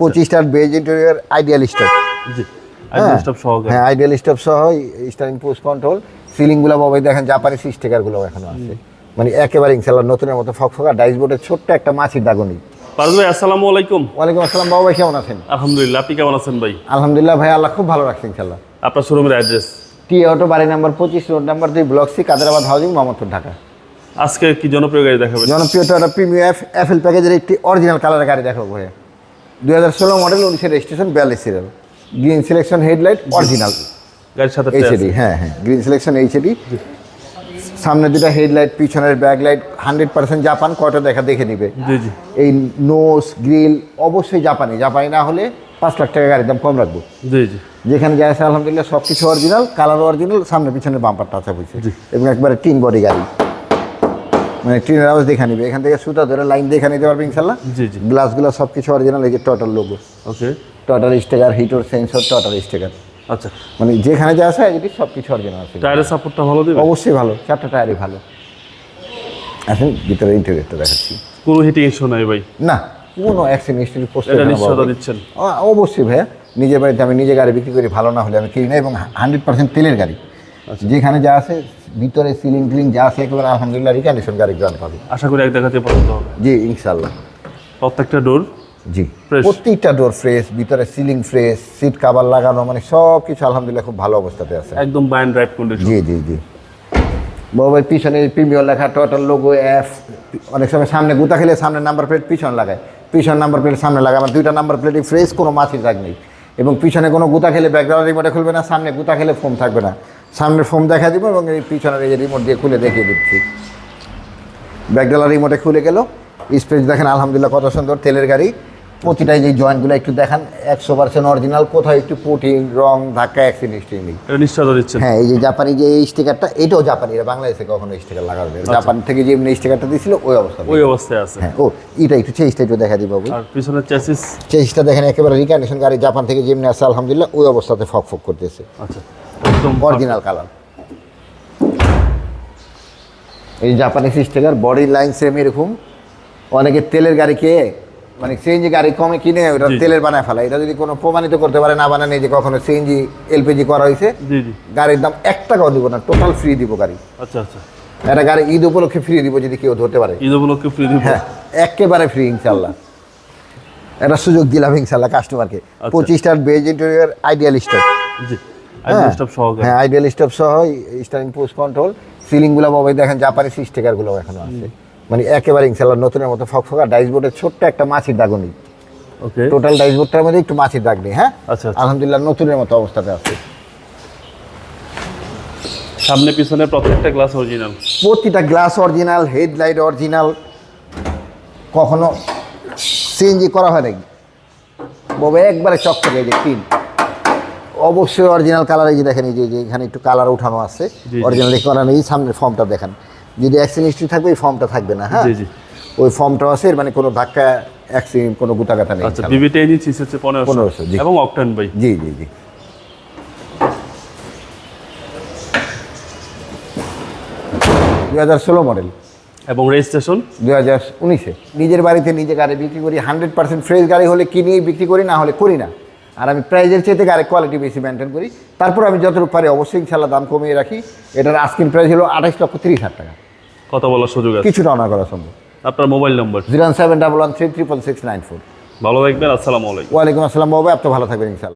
পঁচিশটার base interior ideal stop হ্যাঁ। Ideal stop সহ steering post control সিলিংগুলো বাবাই দেখেন জাপানি স্টিকারগুলো এখনও আছে। মানে একেবারে ইনশাল্লাহ নতুনের মতো ফকফকা ডাইস বোর্ডের ছোট্ট একটা মাছির দাগনি। পারুল ভাই আসসালামু আলাইকুম। ওয়ালাইকুম আসসালাম বাবা ভাই কেমন আছেন? আলহামদুলিল্লাহ আপনি কেমন আছেন ভাই? আলহামদুলিল্লাহ ভাই আল্লাহ খুব ভালো রাখছেন ইনশাল্লাহ। আপনার শোরুমের অ্যাড্রেস টি অটো বাড়ি নাম্বার পঁচিশ রোড নাম্বার দুই block C Kaderabad housing Mohammadpur Dhaka. আজকে কি জনপ্রিয় গাড়ি দেখাবেন? জনপ্রিয় টয়টা প্রিমিয়াম এফ এফএল প্যাকেজের একটি অরিজিনাল কালারের গাড়ি দেখাবো ভাইয়া। দুই হাজার ষোলো মডেল উনিশের রেজিস্ট্রেশন বিয়াল্লিশ serial green selection headlight original গাড়ির সাথে এইচডি হ্যাঁ হ্যাঁ গ্রিন সিলেকশন এইচডি সামনে দুটো হেডলাইট পিছনের ব্যাকলাইট হান্ড্রেড পার্সেন্ট জাপান কয়টা দেখা দেখে নিবে। এই নোস গ্রিল অবশ্যই জাপানি জাপানি না হলে পাঁচ লাখ টাকা গাড়ির দাম কম রাখব। যেখানে যায় আলহামদুলিল্লাহ সব কিছু অরিজিনাল কালার অরিজিনাল সামনে পিছনে বাম্পার টাচা হয়েছে। এবং একবারে টিন বডি গাড়ি। মানে ট্রেনের আওয়াজ দেখে নিবে। এখান থেকে সুতা ধরে লাইন দেখে নিতে পারবে ইনশাল্লাহ। জি জি। গ্লাসগুলো সব কিছু অরিজিনাল এই যে total logo okay total sticker হিটোর sensor total sticker আচ্ছা। মানে যেখানে যা আছে এটি সব কিছু অরিজিনাল আছে টায়ারের সাপোর্টটা ভালো দেবে? অবশ্যই ভালো। চারটা টায়ারই ভালো। আসেন ভিতরে ইন্টেরিয়রটা দেখাচ্ছি। কোনো হিটিং ইস্যু নাই ভাই? না কোনো অ্যাক্সিডেন্ট হিস্ট্রি পোস্ট এটা নিশ্চয়তা দিচ্ছেন। অবশ্যই ভাইয়া। নিজের বাড়িতে আমি নিজে গাড়ি বিক্রি করি ভালো না হলে আমি কিনি না এবং হান্ড্রেড পার্সেন্ট তেলের গাড়ি। যেখানে যা আছে ভিতরে সিলিং টিলিং যা আছে একেবারে আলহামদুলিল্লাহ রিকন্ডিশন গাড়ি গ্রান পাবে। আশা করি এক দেখাতে পছন্দ হবে। জি ইনশাল্লাহ প্রত্যেকটা ডোর জি। প্রত্যেকটা ডোর ফ্রেশ ভিতরে সিলিং ফ্রেশ সিট কাভার লাগানো মানে সব কিছু আলহামদুলিল্লাহ খুব ভালো অবস্থাতে আছে। একদম বাইন ড্রাইভ কন্ডিশন জি জি জি। বাবার পিছনে প্রিমিয়ার লেখা টোটাল লোগো এফ অনেক সময় সামনে গুতা খেলে সামনে নাম্বার প্লেট পিছন লাগায়। পিছন নাম্বার প্লেট সামনে লাগায় আমার দুইটা নাম্বার প্লেটই ফ্রেশ কোনো মাছির দাগ নেই। এবং পিছনে কোনো গুতা খেলে ব্যাকগ্রাউন্ড রিমোটে খুলবে না সামনে গুতা খেলে ফোম থাকবে না। সামনে ফোম দেখা দিব এবং এই পিছনের এই রিমোট দিয়ে খুলে দেখিয়ে দিচ্ছি। ব্যাকডালা রিমোটে খুলে গেল। স্পেস দেখেন আলহামদুলিল্লাহ কত সুন্দর তেলের গাড়ি। প্রতিটাই যে জয়েন্টগুলো একটু দেখান একশো পার্সেন্ট অরিজিনাল কোথাও একটু পুটিং রং ধাক্কা অ্যাক্সিডেন্ট নেই। নিশ্চয়তা দিচ্ছেন। হ্যাঁ এই যে জাপানি যে এই স্টিকারটা এটাও জাপানি এটা বাংলাদেশে কখনো স্টিকার লাগাবে। জাপান থেকে যে এমনি স্টিকারটা দিয়েছিল ওই অবস্থা ওই অবস্থায় আছে। হ্যাঁ ও এটা একটু চেষ্টা একটু দেখা দিব আর পিছনের দেখেন একেবারে রিকন্ডিশন গাড়ি জাপান থেকে যেমনি আসছে আলহামদুলিল্লাহ ওই অবস্থাতে ফক ফক করতেছে। আচ্ছা। একদম অরিজিনাল কালার এই জাপানি স্টিকার বডি লাইন সেম এরকম। অনেকে তেলের গাড়ি খেয়ে মানে সিএনজি গাড়ি কমে কিনে ওটা তেলের বানায় ফেলা। এটা যদি কোনো প্রমাণিত করতে পারে না বানানো যে কখনো সিএনজি এলপিজি করা হয়েছে গাড়ির দাম এক টাকাও দিব না টোটাল ফ্রি দিব গাড়ি। আচ্ছা আচ্ছা। একটা গাড়ি ঈদ উপলক্ষে ফ্রি দিব যদি কেউ ধরতে পারে। ঈদ উপলক্ষে ফ্রি দিব? হ্যাঁ একেবারে ফ্রি ইনশাল্লাহ একটা সুযোগ দিলাম ইনশাল্লাহ কাস্টমারকে আচ্ছা। পঁচিশটার বেজ ইন্টেরিয়র আইডিয়াল জি। হ্যাঁ আইডিয়াল স্টপ সহ স্টারিং পোস্ট কন্ট্রোল সিলিংগুলো বাবাই দেখেন জাপানি স্টিকারগুলো এখনও আছে। মানে একেবারে ইনশাল্লাহ নতুনের মতো ফকফকা ডাইস বোর্ডের ছোট্ট একটা মাছির দাগও নেই ওকে। টোটাল ডাইস বোর্ডটার মধ্যে একটু মাছির দাগ নেই হ্যাঁ? আচ্ছা, আচ্ছা। আলহামদুলিল্লাহ নতুনের মতো অবস্থাতে আছে। সামনে পিছনে প্রত্যেকটা গ্লাস অরিজিনাল প্রতিটা গ্লাস অরিজিনাল হেডলাইট অরিজিনাল কখনো সিএনজি করা হয় নাকি ববে একবারে চকচকে এই যে তিন। অবশ্যই অরিজিনাল কালার এই যে দেখেন এই যে এখানে একটু কালার উঠানো আছে। অরিজিনাল করা নেই সামনের ফর্মটা দেখেন। যদি অ্যাক্সিডেন্ট হিস্ট্রি থাকবে এই ফর্মটা থাকবে না হ্যাঁ? জি, জি। ওই ফর্মটা আছে মানে কোনো ধাক্কা অ্যাক্সিডেন্ট কোনো গুতাগাতা নেই আচ্ছা বিবিটা সিস হচ্ছে 1500, এবং অকটেন ভাই। জি জি জি। দুই হাজার ষোলো মডেল এবং রেজিস্ট্রেশন দুই হাজার উনিশে। নিজের বাড়িতে নিজে গাড়ি বিক্রি করি হান্ড্রেড পার্সেন্ট ফ্রেশ গাড়ি হলে কিনেই বিক্রি করি না হলে করি না। আর আমি প্রাইজের চেয়ে থেকে আরেক কোয়ালিটি বেশি মেনটেন করি। তারপর আমি যতটুকু পারি অবশ্যই ইনশাল্লাহ দাম কমিয়ে রাখি। এটার আস্কিন প্রাইস হলো আঠাশ লক্ষ তিরিশ হাজার টাকা। কথা বলার সুযোগ আছে? কিছুটা অনা করা সম্ভব। আপনার mobile number zero seven double one three triple six nine four. ভালো থাকবেন আসসালামু আলাইকুম। ওয়ালাইকুম আসসালাম বাবা আপনি ভালো থাকবেন ইনশাল্লাহ